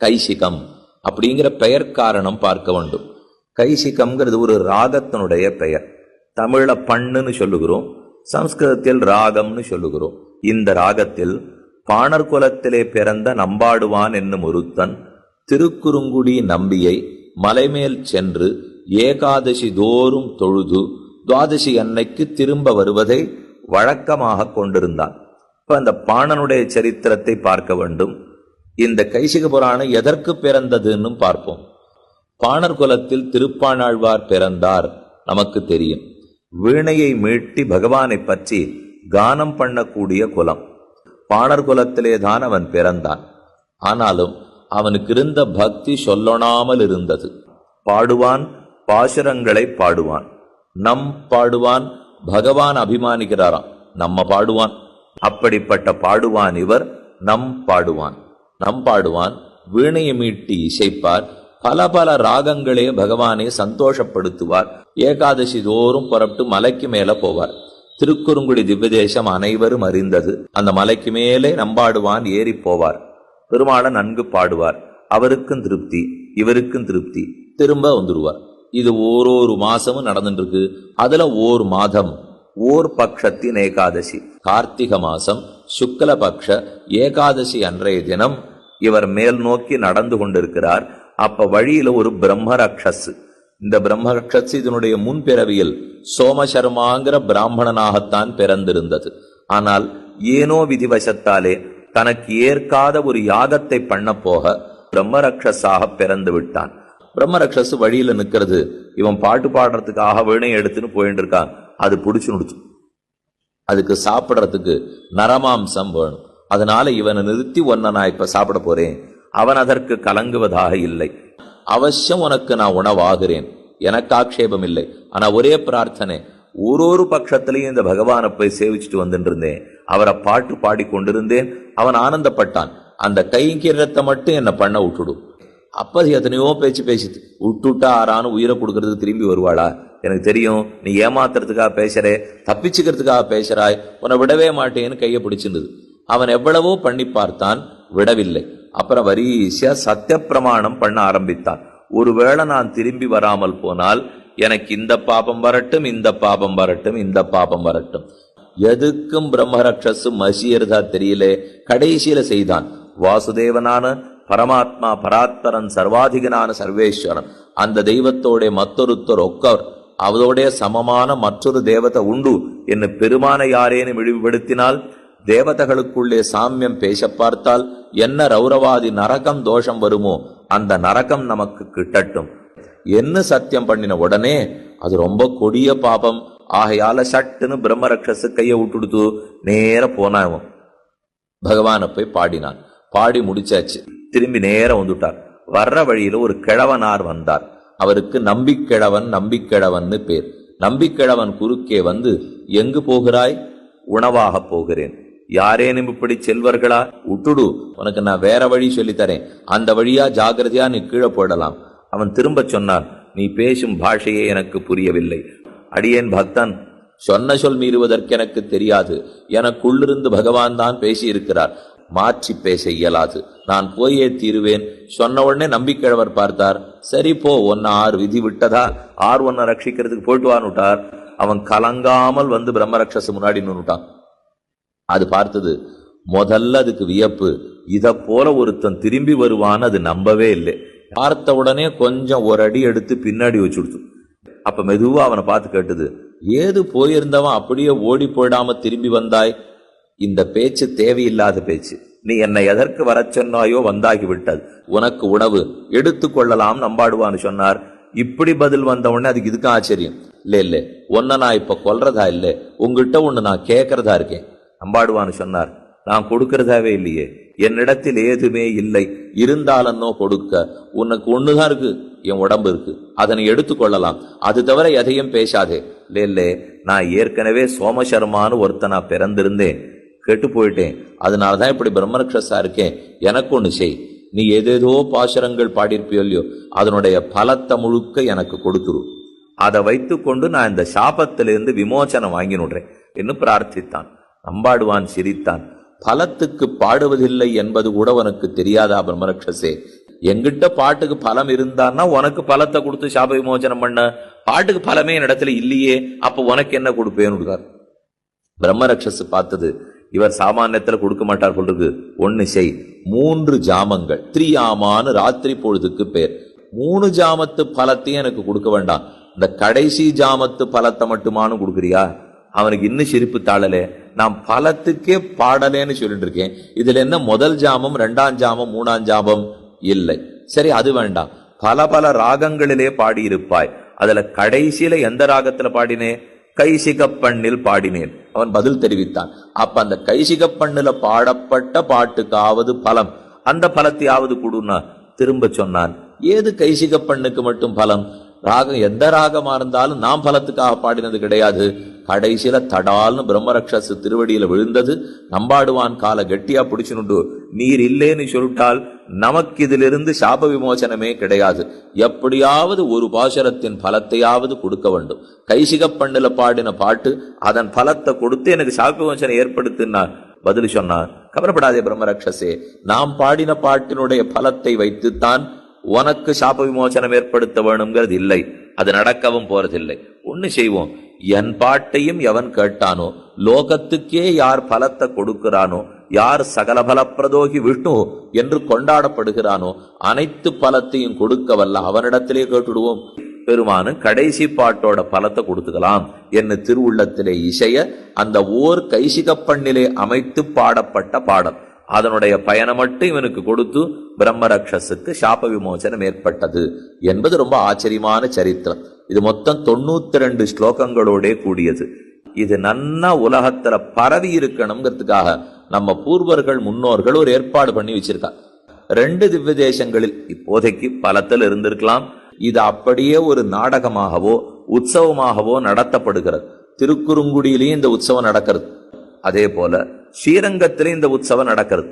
கைசிகம் அப்படிங்கிற பெயர் காரணம் பார்க்க வேண்டும். கைசிகம்ங்கிறது ஒரு ராகத்தினுடைய பெயர். தமிழ பண்ணுன்னு சொல்லுகிறோம் சம்ஸ்கிருதத்தில் ராகம்னு சொல்லுகிறோம். இந்த ராகத்தில் பாணர் குலத்திலே பிறந்த நம்பாடுவான் என்னும் ஒருத்தன் திருக்குறுங்குடி நம்பியை மலைமேல் சென்று ஏகாதசி தோறும் தொழுது துவாதசி அன்னைக்கு திரும்ப வருவதை வழக்கமாக கொண்டிருந்தான். இப்ப அந்த பாணனுடைய சரித்திரத்தை பார்க்க வேண்டும். இந்த கைசிக புராணம் எதற்கு பிறந்ததுன்னு பார்ப்போம். பாணர் குலத்தில் திருப்பாணாழ்வார் பிறந்தார் நமக்கு தெரியும். வீணையை மீட்டி பகவானை பற்றி கானம் பண்ணக்கூடிய குலம். பாணர் குலத்திலே தான் அவன் பிறந்தான். ஆனாலும் அவனுக்கு இருந்த பக்தி சொல்லொணாமல் இருந்தது. பாடுவான் பாசுரங்களை பாடுவான். நம் பாடுவான் பகவான் அபிமானிக்கிறாராம் நம்ம பாடுவான். அப்படிப்பட்ட பாடுவான் இவர் நம் பாடுவான். நம் பாடுவான் வீணையை மீட்டி இசைப்பார் பல பல ராகங்களே பகவானை சந்தோஷப்படுத்துவார். ஏகாதசி தோறும் புறப்பட்டு மலைக்கு மேல போவார். திருக்குறுங்குடி திவ்யதேசம் அனைவரும் அறிந்தது. அந்த மலைக்கு மேலே நம்பாடுவான் ஏறி போவார். பெருமாளை நன்கு பாடுவார். அவருக்கும் திருப்தி இவருக்கும் திருப்தி. திரும்ப வந்துடுவார் இது ஓரொரு மாசமும் நடந்துட்டு இருக்கு. அதுல ஓர் மாதம். ஓர் பக்ஷத்தின் ஏகாதசி. கார்த்திக மாசம் சுக்லபக்ஷ ஏகாதசி அன்றைய தினம் இவர் மேல் நோக்கி நடந்து கொண்டிருக்கிறார். அப்ப வழியில ஒரு பிரம்மரக்ஷஸ். இந்த பிரம்மரக்ஷஸ் இதனுடைய முன்பிறவியில் சோமசர்மாங்கிற பிராமணனாகத்தான் பிறந்திருந்தது. ஆனால் ஏனோ விதிவசத்தாலே தனக்கு ஏற்காத ஒரு யாகத்தை பண்ண போக பிரம்மரக்ஷஸாக பிறந்து விட்டான். பிரம்மரக்ஷஸ் வழியில நிக்கிறது. இவன் பாட்டு பாடுறதுக்காக வீணை எடுத்துன்னு போயிட்டு இருக்கான். அது பிடிச்சி நுடிச்சு அதுக்கு சாப்பிடுறதுக்கு நரமாம்சம் வேணும். அதனால இவனை நிறுத்தி ஒன்ன நான் இப்ப சாப்பிட போறேன். அவன் அதற்கு கலங்குவதாக இல்லை. அவசியம் உனக்கு நான் உணவாகிறேன். எனக்கு ஆக்ஷேபம் இல்லை. ஆனா ஒரே பிரார்த்தனை. ஒரு ஒரு பட்சத்திலையும் இந்த பகவானை போய் சேவிச்சுட்டு வந்துட்டு இருந்தேன் அவரை பாட்டு பாடி கொண்டிருந்தேன். அவன் ஆனந்தப்பட்டான். அந்த கைங்கீரத்தை மட்டும் என்னை பண்ண விட்டுடும் அப்ப எத்தனையோ பேச்சு பேசிது விட்டுட்டா ஆறான்னு உயிரை கொடுக்கறது திரும்பி வருவாளா? எனக்கு தெரியும் நீ ஏமாத்துறதுக்காக பேசுறே தப்பிச்சுக்கிறதுக்காக பேசுறாய் உன்னை விடவே மாட்டேன்னு கையை பிடிச்சிருந்தது. அவன் எவ்வளவோ பண்ணி பார்த்தான் விடவில்லை. அப்புறம் வரிசையா சத்திய பிரமாணம் பண்ண ஆரம்பித்தான். ஒருவேளை நான் திரும்பி வராமல் போனால் எனக்கு இந்த பாபம் வரட்டும் இந்த பாபம் வரட்டும் இந்த பாபம் வரட்டும். எதுக்கும் பிரம்மரக்ஷசு மசியறதா தெரியல கடைசியில செய்தான். வாசுதேவனான பரமாத்மா பராத்பரன் சர்வாதிகனான சர்வேஸ்வரன் அந்த தெய்வத்தோட மத்தொருத்தர் ஒக்கர் அவதோடைய சமமான மற்றொரு தேவதை உண்டு. என்று பெருமான யாரேனும் இழிவுபடுத்தினால் தேவதைகளுக்குள்ளே சாமியம் பேச பார்த்தால் என்ன ரௌரவாதி நரகம் தோஷம் வருமோ அந்த நரகம் நமக்கு கிட்டட்டும். என்ன சத்தியம் பண்ணின உடனே அது ரொம்ப கொடிய பாபம். ஆகையால சட்டுன்னு பிரம்மரக்ஷசு கையை விட்டுடுத்து நேர போனாவும் பகவானை போய் பாடினான். பாடி முடிச்சாச்சு. திரும்பி நேரம் வந்துட்டார். வர்ற வழியில ஒரு கிழவனார் வந்தார். அவருக்கு நம்பிக்கிழவன் நம்பிக்கிழவன்னு பேர். நம்பிக்கிழவன் குறுக்கே வந்து எங்கு போகிறாய்? உணவாக போகிறேன். யாரேனும் இப்படி செல்வர்களா? உட்டுடு உனக்கு நான் வேற வழி சொல்லித்தரேன். அந்த வழியா ஜாகிரதையா நீ கீழே போயிடலாம் அவன் திரும்ப சொன்னான் நீ பேசும் பாஷையே எனக்கு புரியவில்லை. அடியேன் பக்தன். சொன்ன சொல் மீறுவதற்கு எனக்கு தெரியாது. எனக்குள்ளிருந்து பகவான் தான் பேசி இருக்கிறார் மாற்றி பேச இயலாது. நான் போயே தீருவேன். சொன்ன உடனே நம்பிக்கிழவர் பார்த்தார். சரி போ ஒன்னு ஆறு விதி விட்டதா? ஆறு ஒன்ன ரட்சிக்கிறதுக்கு போயிட்டு வான்னுட்டார் அவன் கலங்காமல் வந்து பிரம்மரக்ஷசு முன்னாடி நின்றுட்டான் அது பார்த்தது முதல்ல அதுக்கு வியப்பு. இதை போல ஒருத்தன் திரும்பி வருவான்னு அது நம்பவே இல்லை. பார்த்த உடனே கொஞ்சம் ஒரு அடி எடுத்து பின்னாடி வச்சு கொடுத்து அப்ப மெதுவா அவனை பார்த்து கேட்டது ஏது போயிருந்தவன் அப்படியே ஓடி போயிடாம திரும்பி வந்தாய்? இந்த பேச்சு தேவையில்லாத பேச்சு. நீ என்னை எதற்கு வர சொன்னாயோ வந்தாகி விட்டது உனக்கு உணவு எடுத்து கொள்ளலாம் நம்பாடுவான்னு சொன்னார். இப்படி பதில் வந்த உடனே அதுக்கு இதுக்கு ஆச்சரியம். இல்லை இல்லை ஒன்ன நான் இப்ப கொல்றதா இல்லை? உங்ககிட்ட ஒண்ணு நான் கேட்கறதா இருக்கேன். நம்பாடுவான்னு சொன்னார். நான் கொடுக்கறதாவே இல்லையே. என்னிடத்தில் ஏதுமே இல்லை. இருந்தாலன்னோ கொடுக்க. உனக்கு ஒண்ணுதான் இருக்கு. என் உடம்பு இருக்கு. அதனை எடுத்துக்கொள்ளலாம் அது தவிர எதையும் பேசாதே. இல்லை நான் ஏற்கனவே சோமசர்மான்னு ஒருத்தனா பிறந்திருந்தேன். கெட்டு போயிட்டேன் அதனாலதான் இப்படி பிரம்மரக்ஷஸா இருக்கேன். எனக்கு ஒன்று செய். நீ ஏதேதோ பாசுரங்கள் பாடியிருப்பியோ இல்லையோ அதனுடைய பலத்தை முழுக்க எனக்கு கொடுத்துரு. அதை வைத்துக்கொண்டு நான் இந்த சாபத்திலிருந்து விமோசனம் வாங்கினுடுறேன் என்று பிரார்த்தித்தான். அம்பாடுவான் சிரித்தான். பலத்துக்கு பாடுவதில்லை என்பது கூட உனக்கு தெரியாதா பிரம்மரக்ஷசே எங்கிட்ட பாட்டுக்கு பலம் இருந்தான்னா உனக்கு பலத்தை கொடுத்து சாப விமோசனம் பண்ண? பாட்டுக்கு பலமே என் இடத்துல இல்லையே. அப்ப உனக்கு என்ன கொடுப்பேன்னு இருக்கார் பிரம்மரக்ஷஸ் பார்த்தது. இவர் சாமானியத்தில் கொடுக்க மாட்டார் போல் ஒன்னு செய். மூன்று ஜாமங்கள். த்ரீயாமான்னு ராத்திரி பொழுதுக்கு பேர். மூணு ஜாமத்து பலத்தையும் எனக்கு கொடுக்க வேண்டாம். இந்த கடைசி ஜாமத்து பலத்தை மட்டுமானு கொடுக்குறியா? அவனுக்கு இன்னும் சிரிப்பு தாழலே. நான் பலத்துக்கே பாடலேன்னு சொல்லிட்டு இருக்கேன் இதுல என்ன முதல் ஜாமம் ரெண்டாம் ஜாமம் மூணாம் ஜாமம்? இல்லை. சரி அது வேண்டாம். பல பல ராகங்களிலே பாடியிருப்பாய். அதுல கடைசியில எந்த ராகத்துல பாடினே? கைசிக பண்ணில் பாடினேன். அவன் பதில் தெரிவித்தான். அப்ப அந்த கைசிக பாடப்பட்ட பாட்டுக்காவது பலம். அந்த பலத்தையாவது கொடுன்னா திரும்ப சொன்னான். ஏது கைசிக பண்ணுக்கு மட்டும் பலம்? ராகம் எந்த ராகமா இருந்தாலும் நாம் பலத்துக்காக பாடினது கிடையாது. கடைசியில தடால்னு பிரம்மரக்ஷசு திருவடியில விழுந்தது. நம்பாடுவான் காலை கெட்டியா பிடிச்சுனுண்டு. நீர் இல்லேன்னு சொல்லிட்டால் நமக்கு இதிலிருந்து சாப விமோசனமே கிடையாது. எப்படியாவது ஒரு பாசுரத்தின் பலத்தையாவது கொடுக்க வேண்டும். கைசிக பாடின பாட்டு அதன் பலத்தை கொடுத்து எனக்கு சாப விமோசனம் ஏற்படுத்தினார். பதில் சொன்னார் கவலைப்படாதே பிரம்மரக்ஷசே நாம் பாடின பாட்டினுடைய பலத்தை வைத்துத்தான் உனக்கு சாப விமோசனம் ஏற்படுத்த வேணுங்கிறது இல்லை. அது நடக்கவும் போறதில்லை. ஒன்று செய்வோம். என் பாட்டையும் எவன் கேட்டானோ லோகத்துக்கே யார் பலத்தை கொடுக்கிறானோ யார் சகலபலப்பிரதோகி விஷ்ணு என்று கொண்டாடப்படுகிறானோ அனைத்து பலத்தையும் கொடுக்க வல்ல அவனிடத்திலே கேட்டுடுவோம். பெருமானு கடைசி பாட்டோட பலத்தை கொடுத்துக்கலாம். என்ன திருவுள்ளத்திலே இசைய அந்த ஓர் கைசிகப்பண்ணிலே அமைத்து பாடப்பட்ட பாடல். அதனுடைய பயனை மட்டும் இவனுக்கு கொடுத்து பிரம்மரக்ஷஸுக்கு சாப விமோசனம் ஏற்பட்டது என்பது ரொம்ப ஆச்சரியமான சரித்திரம். இது மொத்தம் தொண்ணூத்தி ரெண்டு ஸ்லோகங்களோட கூடியது. இது நன்னா உலகத்துல பரவி இருக்கணுங்கிறதுக்காக நம்ம பூர்வர்கள் முன்னோர்கள் ஒரு ஏற்பாடு பண்ணி வச்சிருக்கா. ரெண்டு திவ்ய தேசங்களில் இப்போதைக்கு பலத்தில் இருந்திருக்கலாம். இது அப்படியே ஒரு நாடகமாகவோ உற்சவமாகவோ நடத்தப்படுகிறது. திருக்குறுங்குடியிலையும் இந்த உற்சவம் நடக்கிறது. அதே போல ஸ்ரீரங்கத்திலையும் இந்த உற்சவம் நடக்கிறது.